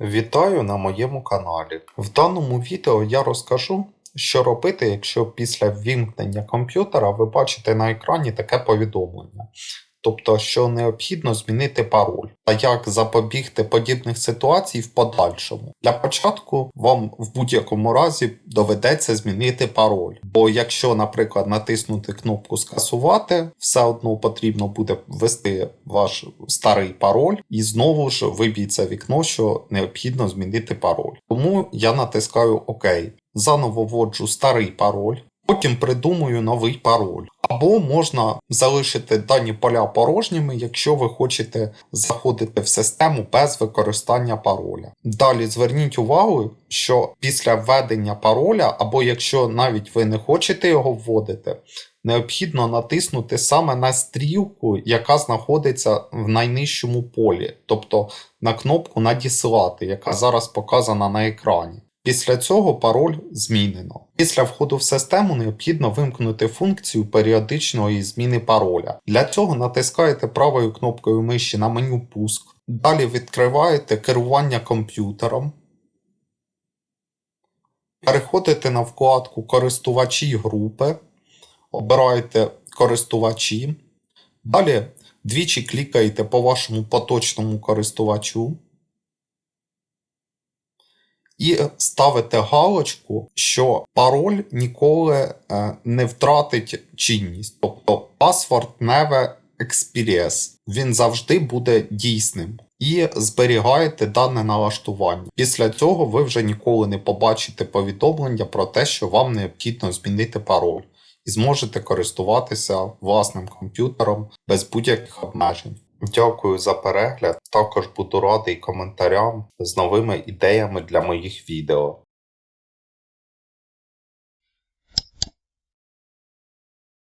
Вітаю на моєму каналі. В даному відео я розкажу, що робити, якщо після ввімкнення комп'ютера ви бачите на екрані таке повідомлення. Тобто, що необхідно змінити пароль, та як запобігти подібних ситуацій в подальшому. Для початку вам в будь-якому разі доведеться змінити пароль. Бо якщо, наприклад, натиснути кнопку скасувати, все одно потрібно буде ввести ваш старий пароль, і знову ж виб'ється вікно, що необхідно змінити пароль. Тому я натискаю ОК. Заново вводжу старий пароль. Потім придумую новий пароль. Або можна залишити дані поля порожніми, якщо ви хочете заходити в систему без використання пароля. Далі зверніть увагу, що після введення пароля, або якщо навіть ви не хочете його вводити, необхідно натиснути саме на стрілку, яка знаходиться в найнижчому полі, тобто на кнопку Надіслати, яка зараз показана на екрані. Після цього пароль змінено. Після входу в систему необхідно вимкнути функцію періодичної зміни пароля. Для цього натискаєте правою кнопкою миші на меню Пуск. Далі відкриваєте керування комп'ютером. Переходите на вкладку Користувачі групи. Обираєте користувачі. Далі двічі клікаєте по вашому поточному користувачу і ставите галочку, що пароль ніколи е, не втратить чинність. Тобто password never expires. Він завжди буде дійсним. І зберігаєте дане налаштування. Після цього ви вже ніколи не побачите повідомлення про те, що вам необхідно змінити пароль, і зможете користуватися власним комп'ютером без будь-яких обмежень. Дякую за перегляд. Також буду радий коментарям з новими ідеями для моїх відео.